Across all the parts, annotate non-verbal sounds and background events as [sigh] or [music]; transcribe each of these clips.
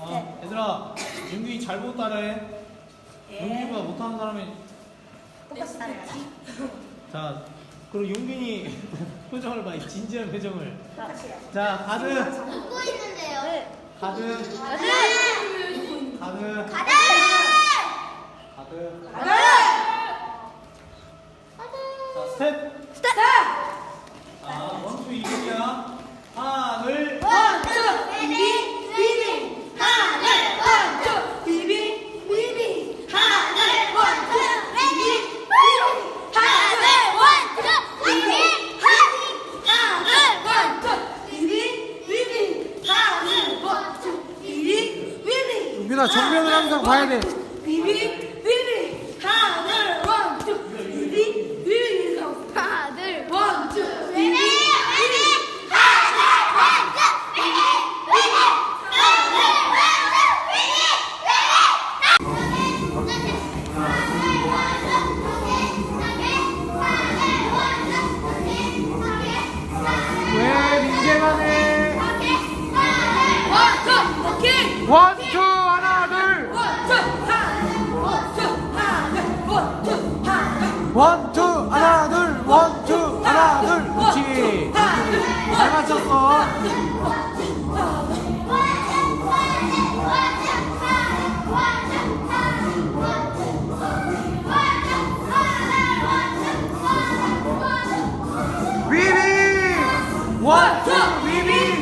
어, 얘들아, 윤균이 잘 보고 따라해. 윤균이보다 못하는 사람이. 똑같이 따라야지. [laughs] 자, 그리고 윤균이 [laughs] 표정을 봐, 이 진지한 표정을. 똑같이 해야지. 자, 가드, 웃고 있는데요. 가드, 가드! 가드, 가드! 가드. 가드! 자, 스텝. 스탑! 자, 원투 이기야. 하나, 둘. 원투 비비 비비 하늘 원투 비비 비비 하늘 원투 비비 비비 하늘 원투 비비 하늘 원투 비비 비비 하늘 원투 비비 비비 윤균아 정면을 항상 봐야 돼. 비비 비비 하늘 원투 비비 비비 하나, 둘. 원투 비비! 비비 비비! 하나, 원투! 비비! 비비! 하나, 원투! 왜 민재만 해? 원 투 오케이 원 원투 하나 둘. 원투 하나 둘. 그렇지. 잘 맞췄어. 위비. 원투 위비.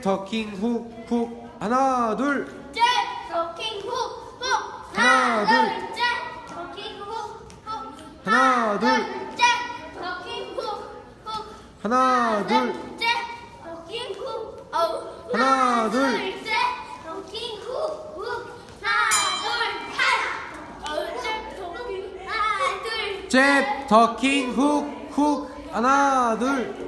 터킹 훅훅. 하나 둘 잭 더킹 훅훅. 하나, 둘. 둘 잭 더킹 훅훅. 하나, 둘. 잭 더킹 훅훅. 하나 둘 잭 더킹 훅 어우 하나, 둘. 하나 둘. 하나 둘 잽 터킹 훅훅. 하나 둘.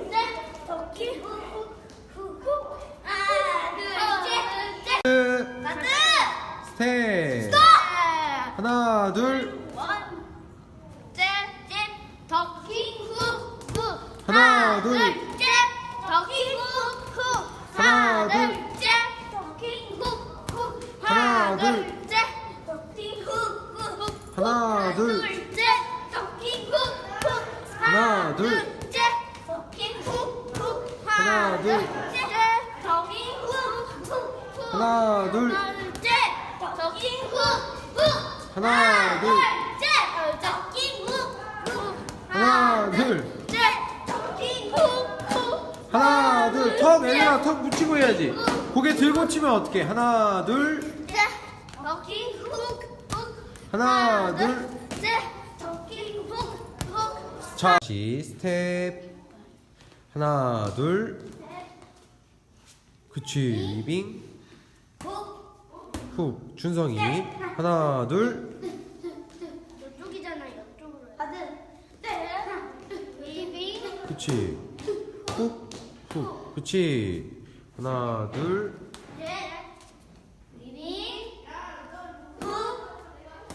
하나 둘 원잽잽 더킹 후후 하나, 둘. 둘잽 더킹 후후 하나, 둘잽 더킹 후후 하나, 둘. 둘잽 더킹 후후 하나, 둘. 둘잽 더킹 후후 하나, 둘. 둘잽 더킹 후후 하나, 둘. 둘잽 더킹 후후 하나, 둘. 하나, 둘. 하나, 둘. 하나 둘. 턱 엘리나 턱 붙이고 해야지. 고개 들고 치면 어떻게? 하나 둘. 하나 둘. 자, 다시 스텝. 하나 둘. 그치 리빙. 훅 준성이. 하나 둘. 이쪽이잖아 이쪽으로 가드 비비 그치. 훅 훅. 그치. 하나 둘.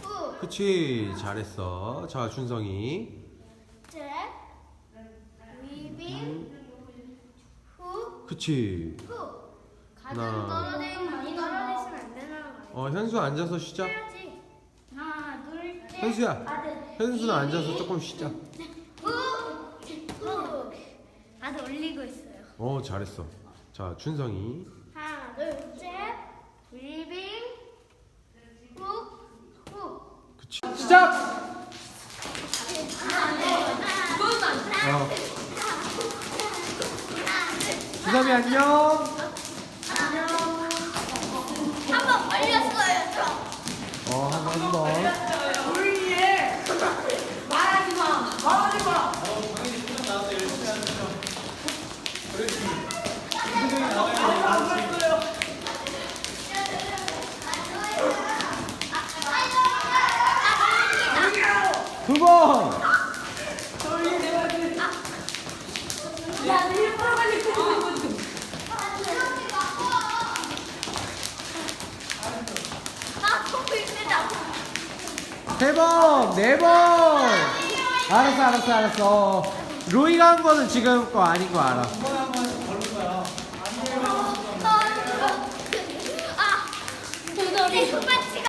후 그치. 잘했어. 자 준성이. 후 그치. 후 하나. 어 현수 앉아서 쉬자. 해야지. 하나 둘 셋. 현수야. 현수는 앉아서 조금 쉬자. 후. 후. 가드 올리고 있어요. 어 잘했어. 자 준성이. 하나 둘 셋. 위빙 후. 후. 그치. 시작. 어. 주섭이 안녕. 한번 걸렸어요 저. 어 한 번. 말하지 마 말하지 마 두 번. 세 번, 네 번. 알았어, 알았어, 알았어. 루이가 한 거는 지금 거 아닌 거 알아. 아, 내 손바닥